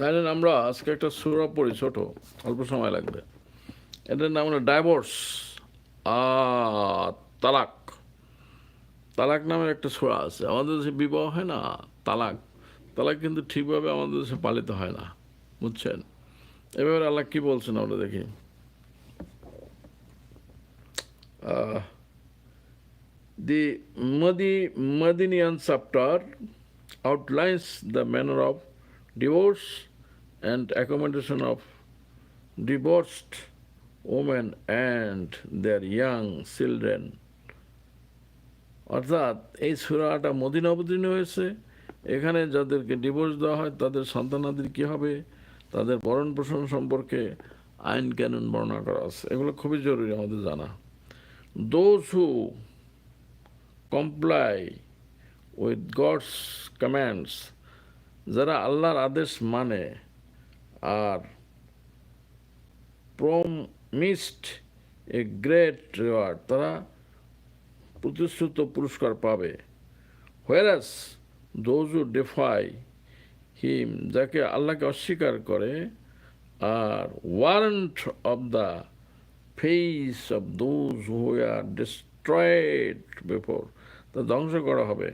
জানেন আমরা আজকে একটা সুরা পড়ি, ছোট, অল্প সময় লাগবে। এটার নাম হলো ডাইভোর্স তালাক। তালাক নামের একটা সুরা আছে। আমাদের দেশে বিবাহ হয় না, তালাক। তালাক কিন্তু ঠিকভাবে আমাদের দেশে পালিত হয় না, বুঝছেন? এবার আল্লাহ কি বলছেন আমরা দেখি। দি The মদিনিয়ান chapter outlines the manner of divorce and accommodation of divorced women and their young children. অর্থাৎ এই সুরাটা মদিনা অবতীর্ণ হয়েছে। এখানে যাদেরকে ডিভোর্স দেওয়া হয়, তাদের সন্তানাদের কী হবে? তাদের ভরণ পোষণ সম্পর্কে আইন কানুন বর্ণনা করা আছে। এগুলো খুবই জরুরি আমাদের জানা। Those who comply with God's commands যারা আল্লাহর আদেশ মানে আর প্রমিসড এ গ্রেট রিওয়ার্ড তারা প্রতিশ্রুত পুরস্কার পাবে। হোয়ারাস দোজ হু ডেফাই হিম যাকে আল্লাহকে অস্বীকার করে আর warrant of the face of those who are destroyed before তা ধ্বংস করা হবে।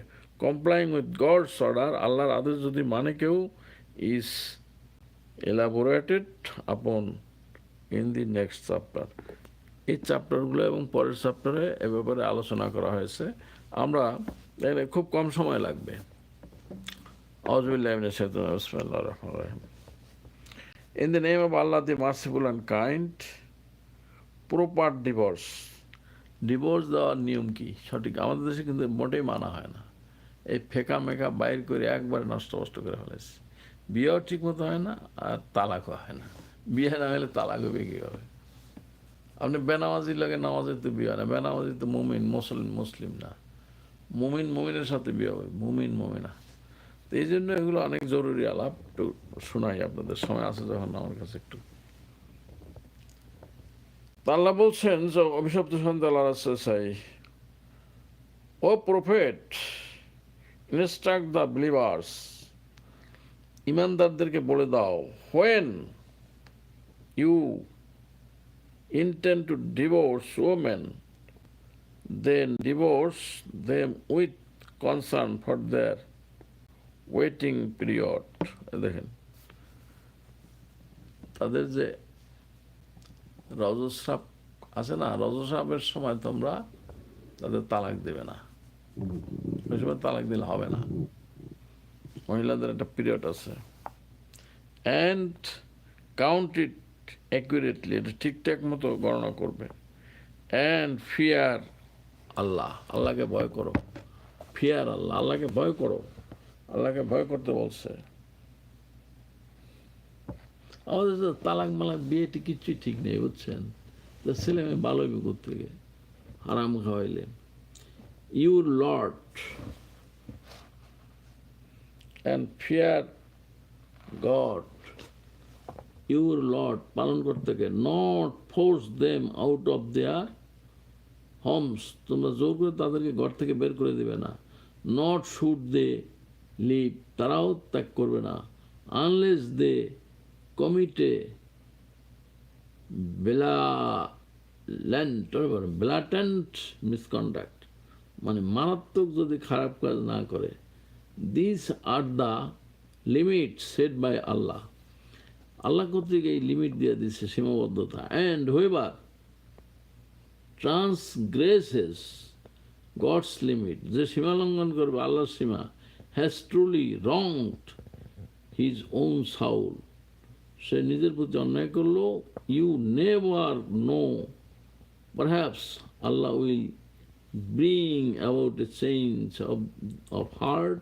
কমপ্লাইং উইথ গডস অর্ডার আল্লাহর আদেশ যদি মানে কেউ is elaborated upon in the next chapter এই চ্যাপ্টারগুলো এবং পরের চ্যাপ্টারে এ ব্যাপারে আলোচনা করা হয়েছে। আমরা খুব কম সময় লাগবে। In the name of Allah, the merciful and kind, proper divorce. Divorce দেওয়ার নিয়ম কি? সঠিক। আমাদের দেশে কিন্তু মোটেই মানা হয় না। এই ফেকা মেকা বাইর করে একবারে নষ্ট নষ্ট করে ফেলেছে। বিয়েও ঠিক মতো হয় না, আর তালাকও হয় না। বিয়ে না হলে তালাকও বেগে হবে। আপনি বেনামাজির লাগে নামাজের তো বিয়ে হয় না। বেনামাজি তো মুমিন, মুসলিম মুসলিম না। মুমিন মুমিনের সাথে বিয়ে হবে। মুমিন মুমিনা। তো এই জন্য এগুলো অনেক জরুরি আলাপ। একটু শোনাই আপনাদের। সময় আছে যখন আমার কাছে একটু। আল্লাহ বলছেন যে, অভিশপ্ত সন্ধ্যা আল্লাহ চাই O prophet, instruct the believers ইমানদারদেরকে বলে দাও when you intend to divorce women then divorce them with concern for their waiting period দেখেন, তাদের যে রজস্রাপ আছে না রজস্রাপের সময় তোমরা তাদের তালাক দেবে না। ওই সময় তালাক দিলে হবে না। মহিলাদের একটা পিরিয়ড আছে। অ্যান্ড কাউন্ট ইট অ্যাকুরেটলি এটা ঠিকঠাক মতো গণনা করবে। অ্যান্ড ফিয়ার আল্লাহ, আল্লাহকে ভয় করো। ফিয়ার আল্লাহ, আল্লাহকে ভয় করো। আল্লাহকে ভয় করতে বলছে। আমাদের তো তালাক মালাক বিয়েটি কিচ্ছুই ঠিক নেই, বুঝছেন? ছেলে মেয়ে ভালো হইবে থেকে হারাম খাওয়াইলেন your lord and fear God your lord পালন করতে গিয়ে not force them out of their homes তোমরা জোর করে তাদেরকে ঘর থেকে বের করে দেবে না। নট শুট দে লিভ তারাও ত্যাগ করবে না। আনলেস দে কমিটে বেলা ল্যান্ড ব্লাটেন্ট মিসকন্ডাক্ট মানে মারাত্মক যদি খারাপ কাজ না করে this are the limit set by Allah আল্লাহ কর্তৃক এই লিমিট দিয়ে দিচ্ছে সীমাবদ্ধতা। And whoever transgresses God's limit যে সীমা লঙ্ঘন করবে আল্লাহর সীমা has truly wronged his own soul সে নিজের প্রতি অন্যায় করল you never know perhaps Allah will bring about a change of of heart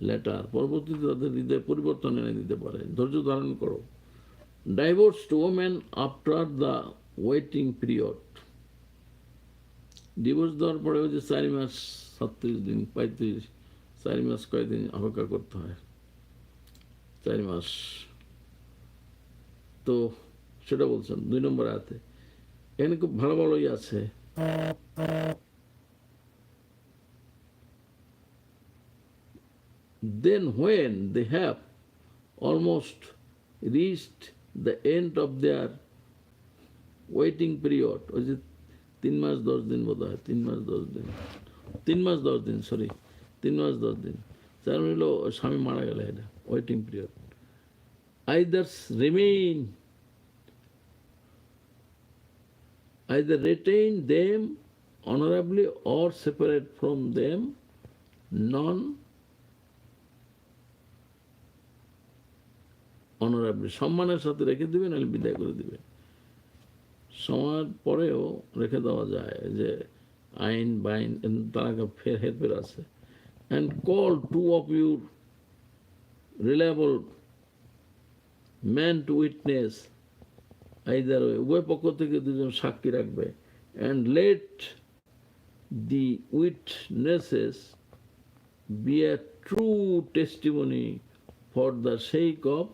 later, পরবর্তীতে তাদের হৃদয় পরিবর্তন এনে দিতে পারে। ধৈর্য ধারণ করো। Divorce to women after the waiting period divorce দেওয়ার পরে যে চারি মাস, সাতত্রিশ দিন, পঁয়ত্রিশ, চারি মাস কয়েকদিন অপেক্ষা করতে হয়? চারি মাস। তো সেটা বলছেন, দুই নম্বর আয়াতে। এখানে খুব ভালো ভালোই আছে। then when they have almost reached the end of their waiting period ওই যে তিন মাস দশ দিন বোধ হয় তিন মাস দশ দিন তিন মাস দশ দিন সরি তিন মাস দশ দিন তার মানে হলো স্বামী মারা গেলে এটা waiting period either's remain either retain them honorably or separate from them non honorably সম্মানের সাথে রেখে দিবে নাহলে বিদায় করে দিবে সময়ের পরেও রেখে দেওয়া যায় যে আইন বাইন, তারা ফের হেরফের আছে। And call two of your reliable man to witness either উভয় পক্ষ থেকে দুজন সাক্ষী রাখবে। And let the witnesses be a true testimony for the sake of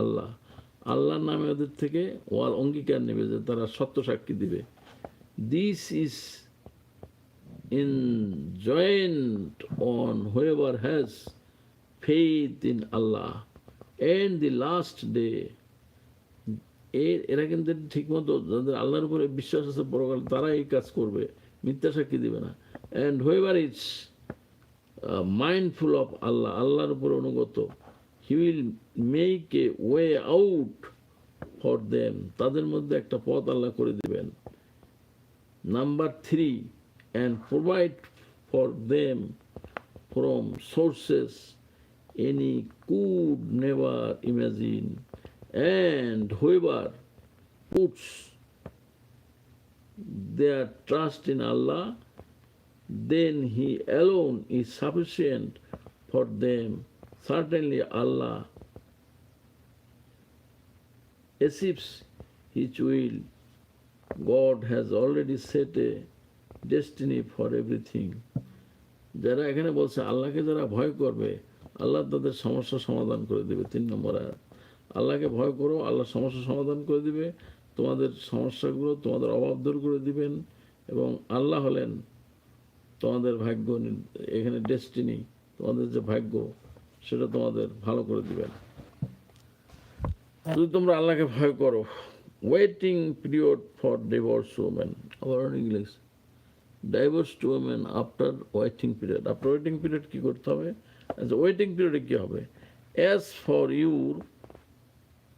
Allah. আল্লাহর নামে ওদের থেকে ওয়ার অঙ্গীকার নেবে যে তারা সত্য সাক্ষী দিবে। This is enjoined on whoever has faith in Allah and the last day এর এরা কিন্তু ঠিকমতো যাদের আল্লাহর উপরে বিশ্বাস আছে পরকাল তারা এই কাজ করবে, মিথ্যা সাক্ষী দিবে না। And whoever is mindful of Allah আল্লাহর উপর অনুগত he will make a way out for them তাদের মধ্যে একটা পথ আল্লাহ করে দিবেন number three and provide for them from sources any could never imagine and whoever puts their trust in Allah, then He alone is sufficient for them. Certainly, Allah achieves His will. God has already set a destiny for everything. যারা এখানে বলছে আল্লাহকে যারা ভয় করবে আল্লাহ তাদের সমস্যা সমাধান করে দেবে তিন নম্বর আয়াত আল্লাহকে ভয় করো আল্লাহ সমস্যা সমাধান করে দিবে তোমাদের সমস্যাগুলো তোমাদের অভাব দূর করে দিবেন এবং আল্লাহ হলেন তোমাদের ভাগ্য এখানে ডেস্টিনি তোমাদের যে ভাগ্য সেটা তোমাদের ভালো করে দিবেন যদি তোমরা আল্লাহকে ভয় করো waiting period for divorce women আবার লিখছে divorce to women after waiting period after waiting period কী করতে হবে? ওয়েটিং পিরিয়ডে কী হবে? As for your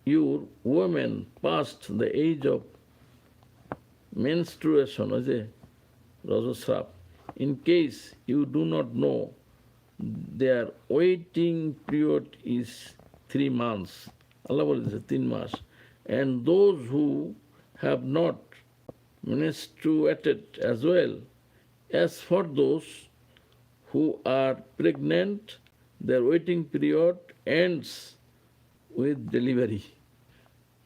your women past the age of menstruation, ওই যে রজস্রাব, in case you do not know, their waiting period is three months. আল্লাহ বলে দিয়েছে তিন মাস and those who have not menstruated as well as for those who are pregnant their waiting period ends with delivery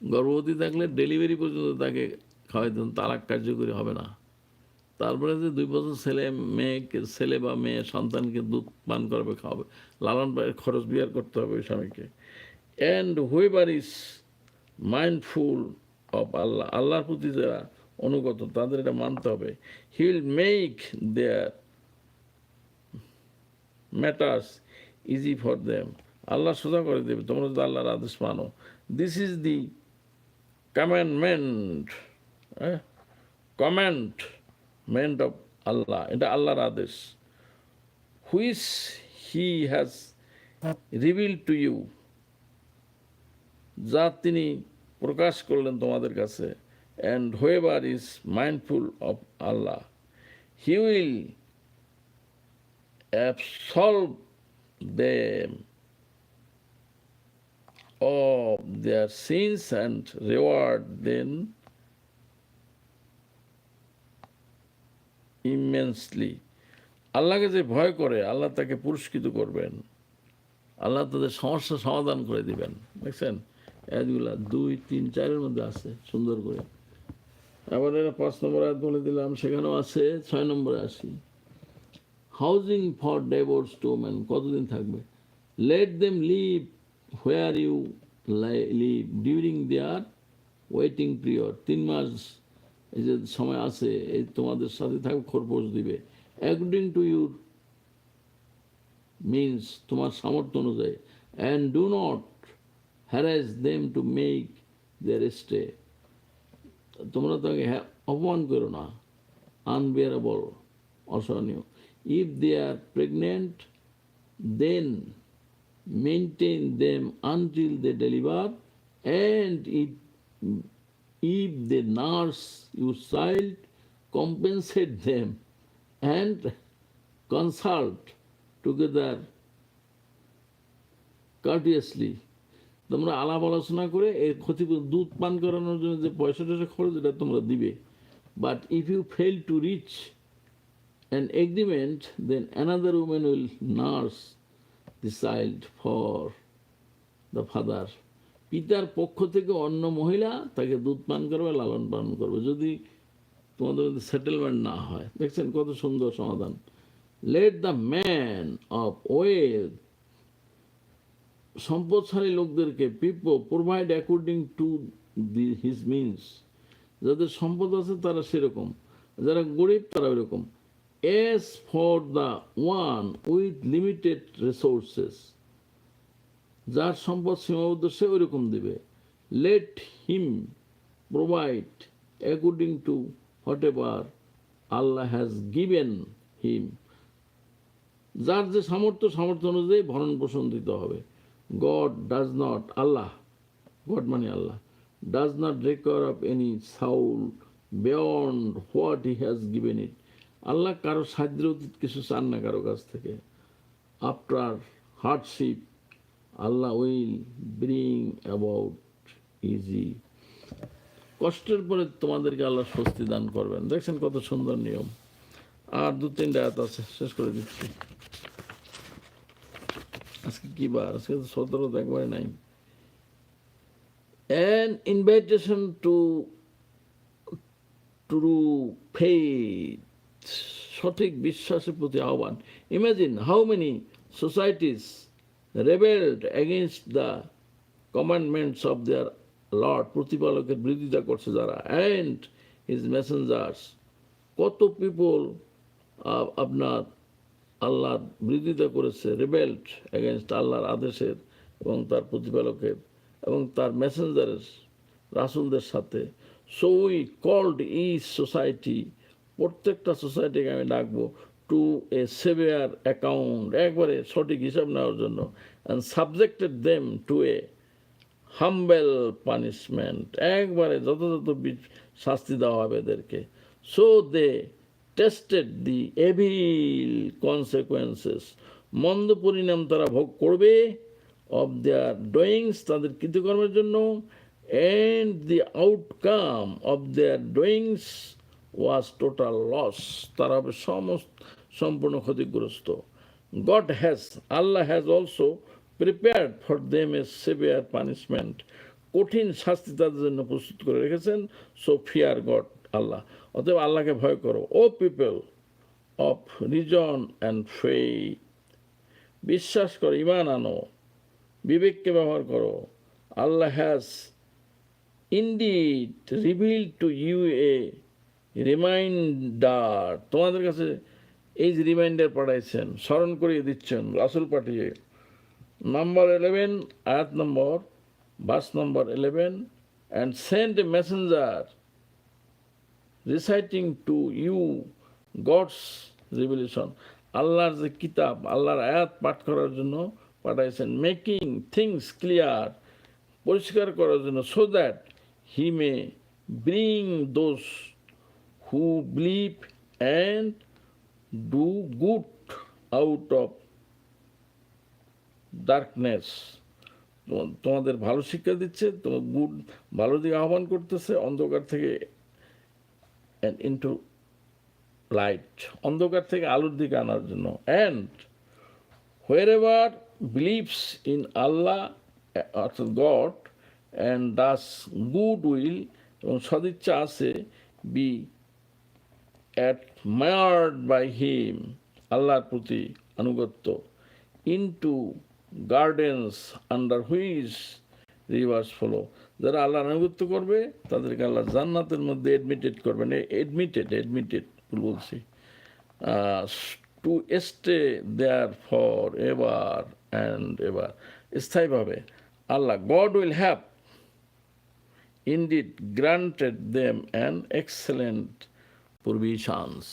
গর্ভবতী থাকলে delivery পর্যন্ত তাকে খাওয়াই দেন তালাক কার্যকরী হবে না তারপরে যে দুই বছর ছেলে, মেয়েকে, ছেলে বা মেয়ে, সন্তানকে দুধ পান করাবে, খাওয়াবে, লালন পায়ের খরচ বিয়ার করতে হবে স্বামীকে। And whoever is mindful of Allah, আল্লাহর প্রতি যারা অনুগত, তাদের এটা মানতে হবে। He will make their matters easy for them আল্লাহ সোজা করে দেবে, তোমরা যদি আল্লাহর আদেশ মানো। This is the commandment commandment of Allah এটা আল্লাহর আদেশ which he has reveal to you যা তিনি প্রকাশ করলেন তোমাদের কাছে and whoever is mindful of Allah he will absolve them of their sins and reward them immensely. আল্লাহকে যে ভয় করে, আল্লাহ তাকে পুরস্কৃত করবেন। আল্লাহ তাদের সমস্যা সমাধান করে দিবেন। দেখছেন? এগুলা দুই, তিন, চারের মধ্যে আছে, সুন্দর করে। আবার এরা পাঁচ নম্বর আয়াত বলে দিলাম, সেখানেও আছে, ছয় নম্বরে আসি। Housing for divorce to women কতদিন থাকবে? Let them live where you live during their waiting period তিন মাস এই যে সময় আছে, এই তোমাদের সাথে থাকবে খরপোশ দিবে। অ্যাকর্ডিং টু ইউর মিনস তোমার সামর্থ্য অনুযায়ী। And do not harass them to make their stay. তোমরা তাকে হ্যা- অপমান করো না। আনবিয়ারেবল অসহনীয়। If they are pregnant then maintain them until they deliver and if if the nurse you child compensate them and consult together courteously, তোমরা আলাপ আলোচনা করে এর ক্ষতি দুধ পান করানোর জন্য যে পয়সা টয়সা খরচ, এটা তোমরা দিবে। But if you fail to reach an agreement then another woman will nurse the child for the father পিতার পক্ষ থেকে অন্য মহিলা তাকে দুধ পান করবে, লালন পালন করবে। যদি তোমাদের মধ্যে সেটেলমেন্ট না হয়, দেখছেন কত সুন্দর সমাধান। Let the man of wealth সম্পদশালী লোকদেরকে people provide according to the his means যাদের সম্পদ আছে তারা সেরকম, যারা গরিব তারা ওইরকম। As for the one with limited resources যার সম্পদ সীমাবদ্ধ সে ওইরকম দেবে। Let him provide according to whatever Allah has given him যার যে সামর্থ্য সামর্থ্য অনুযায়ী ভরণ পোষণ দিতে হবে। God does not Allah God মানে Allah does not require of any soul beyond what he has given it Allah কারও সাহায্যের অতীত কিছু চান না কারও কাছ থেকে। After hardship Allah will bring about easy কষ্টের পরে তোমাদেরকে আল্লাহ স্বস্তি দান করবেন। দেখছেন কত সুন্দর নিয়ম। আর দু, তিনটা আয়াত আছে, শেষ করে দিচ্ছি। আজকে কি বার? আজকে তো সতেরো তো একবারে নাই। An invitation to true faith সঠিক বিশ্বাসের প্রতি আহ্বান। Imagine how many societies rebelled against the commandments of their lord প্রতিপালকের বিরোধিতা করছে যারা। অ্যান্ড হিজ মেসেঞ্জার্স কত পিপল আপনার আল্লাহর বিরোধিতা করেছে রিবেল্ট এগেনস্ট আল্লাহর আদেশের এবং তার প্রতিপালকের এবং তার মেসেঞ্জারের রাসুলদের সাথে। So we called each society প্রত্যেকটা সোসাইটিকে আমি ডাকবো টু এ সেভিয়ার অ্যাকাউন্ট একবারে সঠিক হিসাব নেওয়ার জন্য and subjected them to a humble punishment একবারে যথাযথ শাস্তি দেওয়া হবে এদেরকে। So they tasted the evil consequences মন্দ পরিণাম তারা ভোগ করবে অফ দেয়ার ডোয়িংস তাদের কৃতকর্মের জন্য and the outcome of their doings was total loss তারা হবে সমস্ত সম্পূর্ণ ক্ষতিগ্রস্ত। God has Allah has also prepared for them a severe punishment কঠিন শাস্তি তাদের জন্য প্রস্তুত করে রেখেছেন। So fear God Allah. অতএব আল্লাহকে ভয় করো। O people of reason and faith বিশ্বাস করো, ইমান আনো। বিবেককে ব্যবহার করো। Allah has indeed reveal to you a reminder তোমাদের কাছে এই যে রিমাইন্ডার পাঠাইছেন, স্মরণ করিয়ে দিচ্ছেন, রাসুল পাঠিয়ে। নাম্বার ইলেভেন আয়াত নম্বর বাস নম্বর eleven and sent a messenger reciting to you God's revelation আল্লাহর যে কিতাব, আল্লাহর আয়াত পাঠ করার জন্য পাঠাইছেন মেকিং থিংস ক্লিয়ার পরিষ্কার করার জন্য so that he may bring those who believe and do good out of darkness তোমাদের ভালো শিক্ষা দিচ্ছে তোমার গুড ভালো দিকে আহ্বান করতেছে, অন্ধকার থেকে ইন্টু লাইট অন্ধকার থেকে আলোর দিকে আনার জন্য। And whoever believes in Allah অর্থাৎ God and does good will এবং সদিচ্ছা আছে বি অ্যাডমায়ার্ড বাই হিম আল্লাহর প্রতি আনুগত্য into gardens under which rivers follow যারা আল্লাহ আনুগত্য করবে তাদেরকে আল্লাহ জান্নাতের মধ্যে এডমিটেড করবেন। এডমিটেড এডমিটেড বলছি। To stay there for ever and ever স্থায়ীভাবে Allah, God will have indeed granted them an excellent provisions.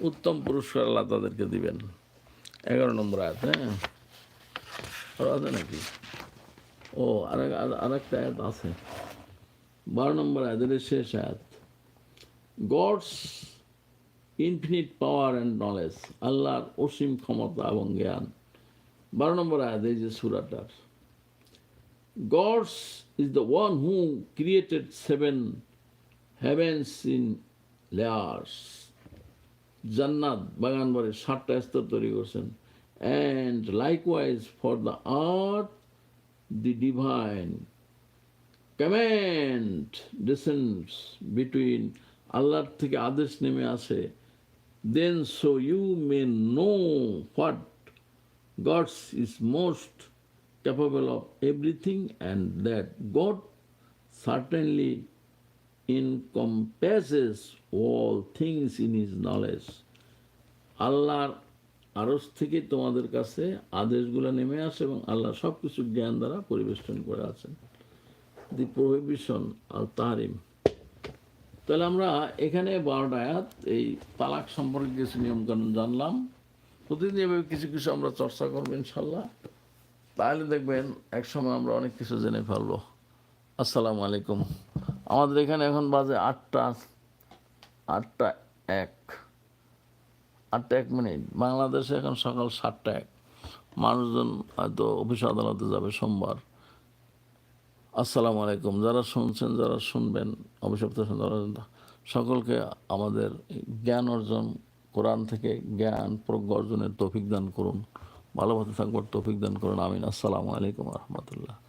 উত্তম পুরস্কার আল্লাহ তাদেরকে দিবেন। এগারো নম্বর আয়াত হ্যাঁ? আরও আছে নাকি? ও, আরেক আরেকটা আয়াত আছে। বারো নম্বর আয়াতের শেষ আয়াত। God's infinite power and knowledge আল্লাহর অসীম ক্ষমতা এবং জ্ঞান। বারো নম্বর আয়াত, এই যে সুরাটার। God's is the one who created seven heavens in layers, জান্নাত, বাগান বাড়ির ষাটটা স্তর তৈরি করছেন। And likewise for the earth the divine command descends between আল্লাহর থেকে আদেশ নেমে আসে। Then so you may know what God's is most capable of everything and that God certainly encompasses all things in his knowledge. আল্লাহর আরস থেকে তোমাদের কাছে আদেশগুলো নেমে আসে এবং আল্লাহ সব কিছু জ্ঞান দ্বারা পরিবেষ্টন করে আছেন। দি প্রহিবিশন আর তাহারিম তাহলে আমরা এখানে বারোটা আয়াত, এই তালাক সম্পর্কে কিছু নিয়মকানুন জানলাম। প্রতিদিন এভাবে কিছু কিছু আমরা চর্চা করব ইনশাল্লাহ তাহলে দেখবেন এক সময় আমরা অনেক কিছু জেনে ফেলব। আসসালামু আলাইকুম। আমাদের এখানে এখন বাজে আটটা আটটা এক। আটটা এক মিনিট। বাংলাদেশে এখন সকাল সাতটা এক। মানুষজন হয়তো অফিস আদালতে যাবে সোমবার। আসসালামু আলাইকুম। যারা শুনছেন, যারা শুনবেন, অভিশপ্ত সকলকে আমাদের জ্ঞান অর্জন, কোরআন থেকে জ্ঞান, প্রজ্ঞা অর্জনের তৌফিক দান করুন। ভালোভাবে থাকবার তৌফিক দান করুন। আমিন। আসসালামু আলাইকুম রহমতুল্লাহ।